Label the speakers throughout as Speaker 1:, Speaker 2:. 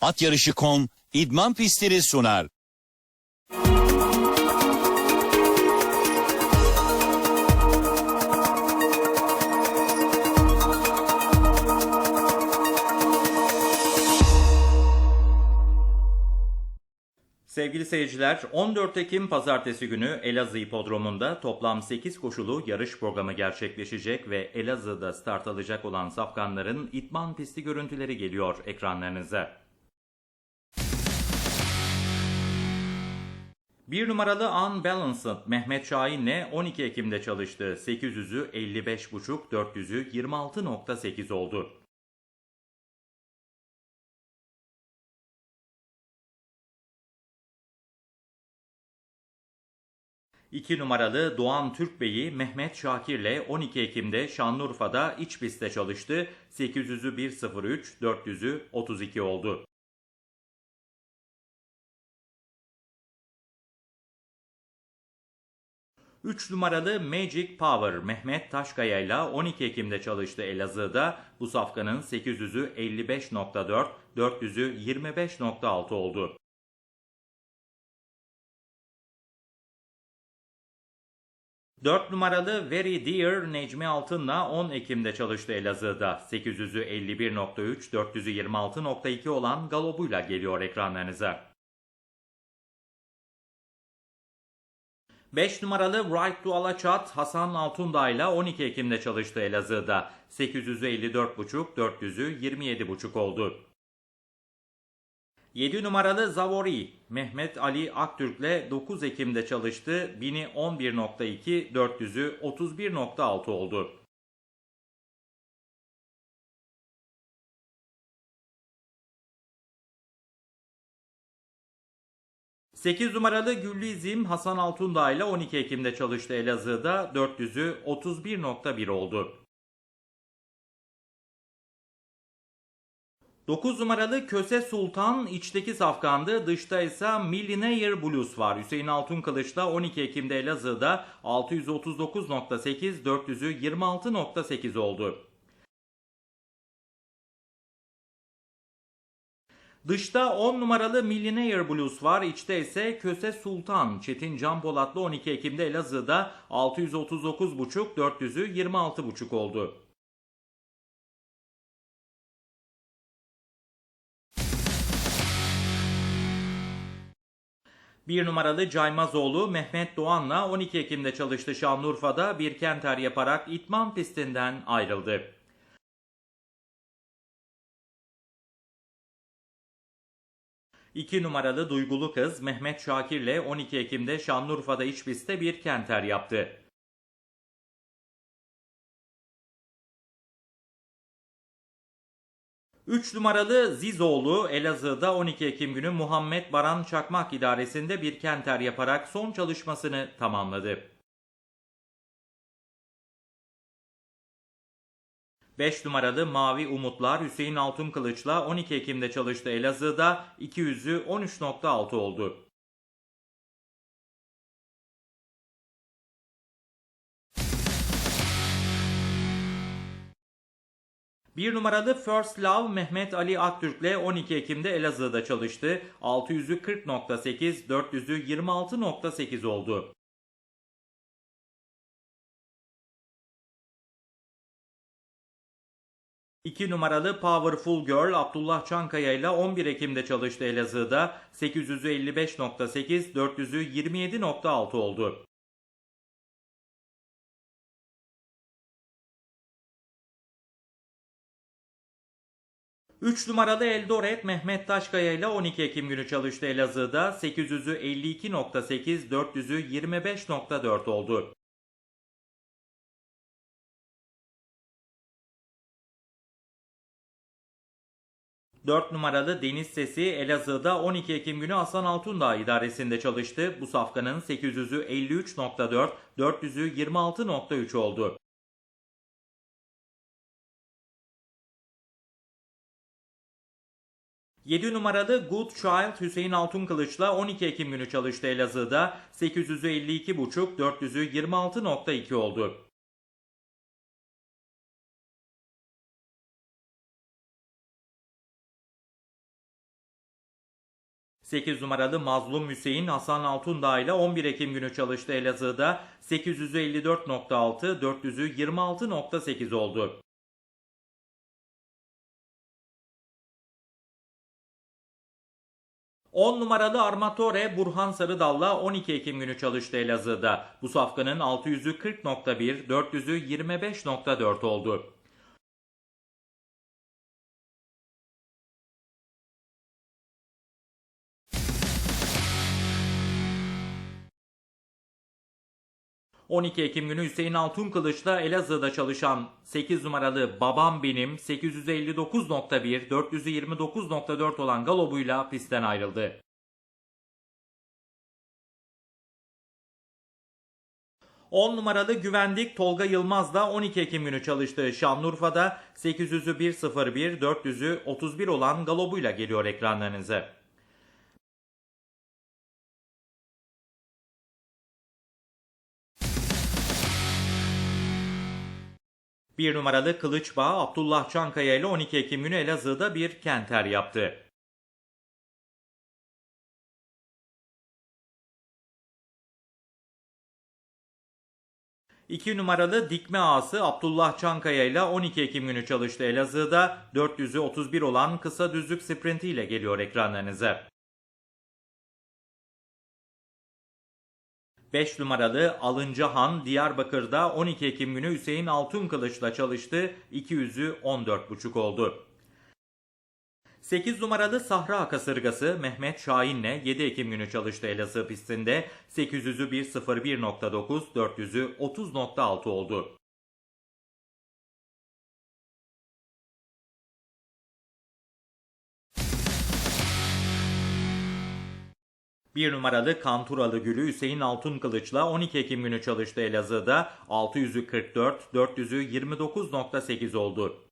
Speaker 1: Atyarışı.com idman pistleri sunar.
Speaker 2: Sevgili seyirciler, 14 Ekim Pazartesi günü Elazığ İpodromu'nda toplam 8 koşulu yarış programı gerçekleşecek ve Elazığ'da start alacak olan safkanların itman pisti görüntüleri geliyor ekranlarınıza. Bir numaralı Unbalanced Mehmet Şahin'le 12 Ekim'de çalıştı. 800'ü 55.5, 400'ü 26.8 oldu. 2 numaralı Doğan Türkbey'i Mehmet Şakir'le 12 Ekim'de Şanlıurfa'da iç pistte çalıştı. 800'ü 1.03, 400'ü 32 oldu. Üç numaralı Magic Power Mehmet Taşkaya ile 12 Ekim'de çalıştı Elazığ'da. Bu safkanın 800'ü 55.4, 400'ü 25.6 oldu. 4 numaralı Very Dear Necmi Altın'la 10 Ekim'de çalıştı Elazığ'da. 800'ü 51.3, 400'ü 26.2 olan galobuyla geliyor ekranlarınıza. 5 numaralı Right to Alaçat Hasan Altundağ ile 12 Ekim'de çalıştı Elazığ'da. 800'ü 54.5, 400'ü 27.5 oldu. 7 numaralı Zavori Mehmet Ali Aktürk'le 9 Ekim'de çalıştı. 1000'i 11.2, 400'ü 31.6 oldu. Sekiz numaralı Güllü İzim Hasan Altundağ ile 12 Ekim'de çalıştı Elazığ'da 400'ü 31.1 oldu. 9 numaralı Köse Sultan içteki safkandı. Dışta ise Millionaire Blues var. Hüseyin Altun Kılıç'ta 12 Ekim'de Elazığ'da 639.8, 400'ü 26.8 oldu. Dışta 10 numaralı Millionaire Blues var. İçte ise Köse Sultan Çetin Can Polatlı 12 Ekim'de Elazığ'da 639.5, 400'ü 26.5 oldu. Bir numaralı Caymazoğlu Mehmet Doğan'la 12 Ekim'de çalıştı Şanlıurfa'da bir kenter yaparak itman pistinden ayrıldı. İki numaralı Duygulu Kız Mehmet Şakir'le 12 Ekim'de Şanlıurfa'da iç pistte bir kenter yaptı. 3 numaralı Zizoğlu Elazığ'da 12 Ekim günü Muhammed Baran Çakmak idaresinde bir kenter yaparak son çalışmasını tamamladı. 5 numaralı Mavi Umutlar Hüseyin Altun Kılıç'la 12 Ekim'de çalıştı Elazığ'da 200'ü 13.6 oldu. 1 numaralı First Love Mehmet Ali Aktürk'le 12 Ekim'de Elazığ'da çalıştı. 600'ü 40.8, 400'ü 26.8 oldu. İki numaralı Powerful Girl Abdullah Çankaya ile 11 Ekim'de çalıştı Elazığ'da. 800'ü 55.8, 400'ü 27.6 oldu. 3 numaralı Eldoret Mehmet Taşkaya ile 12 Ekim günü çalıştı Elazığ'da. 800'ü 52.8, 400'ü 25.4 oldu. Dört numaralı Deniz Sesi Elazığ'da 12 Ekim günü Hasan Altundağ idaresinde çalıştı. Bu safkanın 800'ü 53.4, 400'ü 26.3 oldu. 7 numaralı Good Child Hüseyin Altun Kılıç'la 12 Ekim günü çalıştı Elazığ'da. 852.5, 400'ü 26.2 oldu. 8 numaralı Mazlum Hüseyin Hasan Altundağ ile 11 Ekim günü çalıştı Elazığ'da 854.6, 400'ü 26.8 oldu. 10 numaralı Armatore Burhan Sarıdal'la 12 Ekim günü çalıştı Elazığ'da. Bu safkanın 600'ü 40.1, 400'ü 25.4 oldu. ...12 Ekim günü Hüseyin Altun Kılıç'la Elazığ'da çalışan 8 numaralı Babam Benim 859.1, 429.4 olan galobuyla pistten ayrıldı. 10 numaralı güvenlik Tolga Yılmaz da 12 Ekim günü çalıştığı Şanlıurfa'da 800'ü 101, 400'ü 31 olan galobuyla geliyor ekranlarınıza. Bir numaralı Kılıçbağ Abdullah Çankaya ile 12 Ekim günü Elazığ'da bir kenter yaptı. İki numaralı dikme ağası Abdullah Çankaya ile 12 Ekim günü çalıştı Elazığ'da 400'ü 31 olan kısa düzlük sprinti ile geliyor ekranlarınıza. 5 numaralı Alıncahan Diyarbakır'da 12 Ekim günü Hüseyin Altun Kılıç'la çalıştı. 200'ü 14,5 oldu. 8 numaralı Sahra Kasırgası Mehmet Şahin'le 7 Ekim günü çalıştı Elazığ pistinde. 800'ü 1.01.9, 400'ü 30.6 oldu. Bir numaralı Kanturalı Gülü Hüseyin Altun Kılıç'la 12 Ekim günü çalıştı Elazığ'da 600'ü 44, 400'ü 29.8 oldu.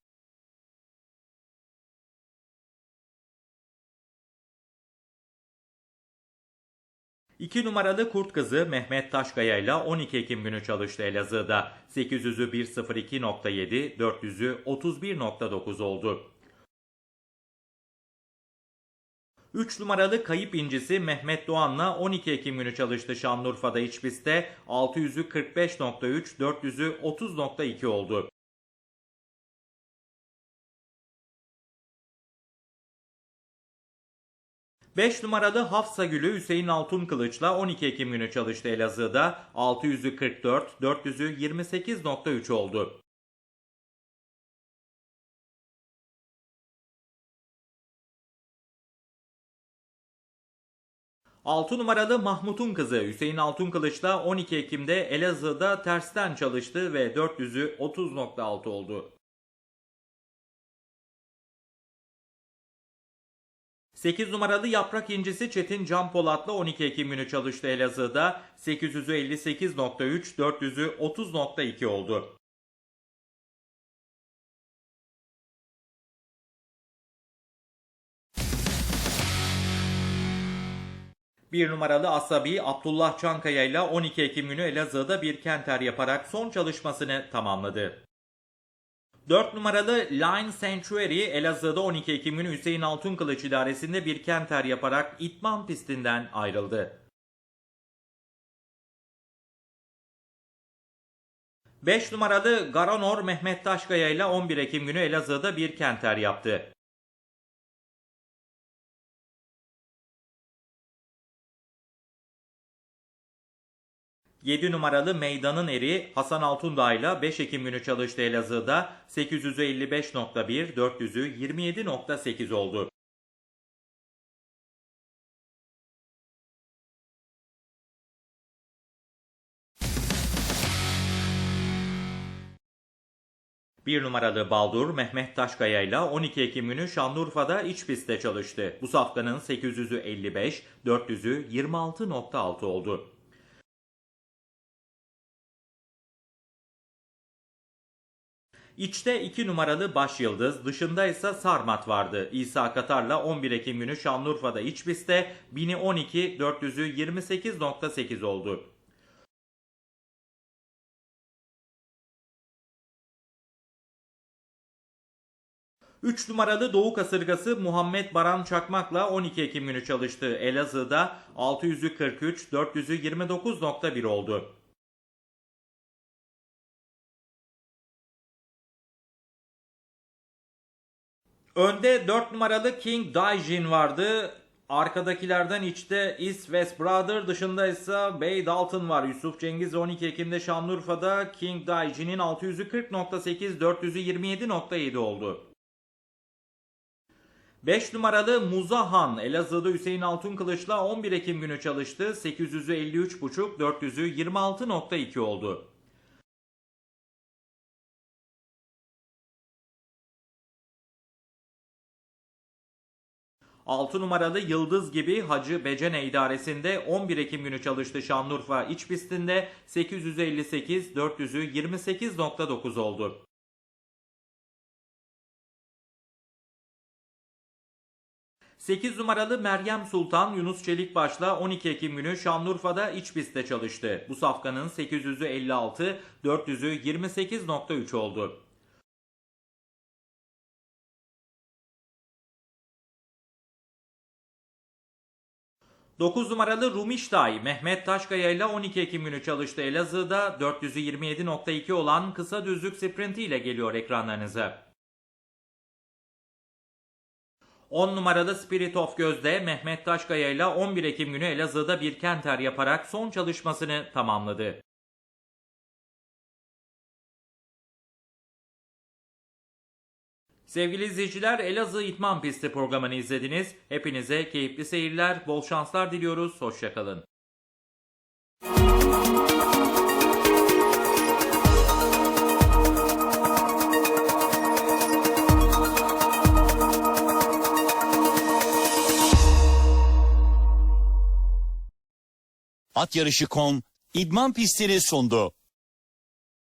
Speaker 2: İki numaralı Kurt Kızı Mehmet Taşkaya ile 12 Ekim günü çalıştı Elazığ'da. 800'ü 1.02.7, 400'ü 31.9 oldu. 3 numaralı kayıp incisi Mehmet Doğan'la 12 Ekim günü çalıştı Şanlıurfa'da iç pistte. 600'ü 45.3, 400'ü 30.2 oldu. Beş numaralı Hafsa Gülü Hüseyin Altun Kılıç'la 12 Ekim günü çalıştı Elazığ'da. 600'ü 44, 400'ü 28.3 oldu. 6 numaralı Mahmut'un kızı Hüseyin Altun Kılıç'la 12 Ekim'de Elazığ'da tersten çalıştı ve 400'ü 30.6 oldu. 8 numaralı yaprak incisi Çetin Can Polat'la 12 Ekim günü çalıştı Elazığ'da. 800'ü 58.3, 400'ü 30.2 oldu. Bir numaralı Asabi Abdullah Çankaya ile 12 Ekim günü Elazığ'da bir kenter yaparak son çalışmasını tamamladı. 4 numaralı Line Sanctuary Elazığ'da 12 Ekim günü Hüseyin Altun Kılıç idaresinde bir kenter yaparak itman pistinden ayrıldı. 5 numaralı Garanor Mehmet Taşkaya ile 11 Ekim günü Elazığ'da bir kenter yaptı. 7 numaralı Meydanın Eri Hasan Altundağ ile 5 Ekim günü çalıştı Elazığ'da 855.1, 400'ü 27.8 oldu. Bir numaralı Baldur Mehmet Taşkaya ile 12 Ekim günü Şanlıurfa'da iç pistte çalıştı. Bu safkanın 800'ü 55, 400'ü 26.6 oldu. İçte 2 numaralı Baş Yıldız, dışında ise Sarmat vardı. İsa Katar'la 11 Ekim günü Şanlıurfa'da iç pistte 1000'i 12, 400'ü 28.8 oldu. 3 numaralı Doğu Kasırgası Muhammed Baran Çakmak'la 12 Ekim günü çalıştı. Elazığ'da 600'ü 43, 400'ü 29.1 oldu. Önde 4 numaralı King Daijin vardı. Arkadakilerden içte East West Brother dışında ise Bay Dalton var. Yusuf Cengiz 12 Ekim'de Şanlıurfa'da King Daijin'in 600'ü 40.8, 400'ü 27.7 oldu. 5 numaralı Muzahan Elazığ'da Hüseyin Altun Kılıç'la 11 Ekim günü çalıştı. 800'ü 53.5, 400'ü 26.2 oldu. Altı numaralı Yıldız gibi Hacı Becene idaresinde 11 Ekim günü çalıştı Şanlıurfa iç pistinde 858, 400'ü 28.9 oldu. Sekiz numaralı Meryem Sultan Yunus Çelikbaş'la 12 Ekim günü Şanlıurfa'da iç pistte çalıştı. Bu safkanın 800'ü 56, 400'ü 28.3 oldu. 9 numaralı Rumiştay Mehmet Taşkaya ile 12 Ekim günü çalıştı. Elazığ'da 400'ü 27.2 olan kısa düzlük sprinti ile geliyor ekranlarınıza. 10 numaralı Spirit of Gözde Mehmet Taşkaya ile 11 Ekim günü Elazığ'da bir kenter yaparak son çalışmasını tamamladı. Sevgili izleyiciler Elazığ İtman Pisti programını izlediniz. Hepinize keyifli seyirler, bol şanslar diliyoruz. Hoşçakalın.
Speaker 1: At yarışı.com idman pistleri sundu.